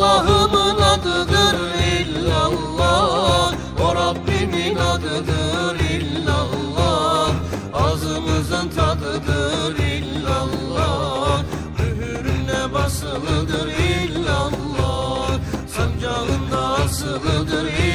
Allah'ımın adıdır illallah. O Rabbimin adıdır illallah. Ağzımızın tadıdır illallah. Mühürüne basılıdır illallah. Sancağında asılıdır illallah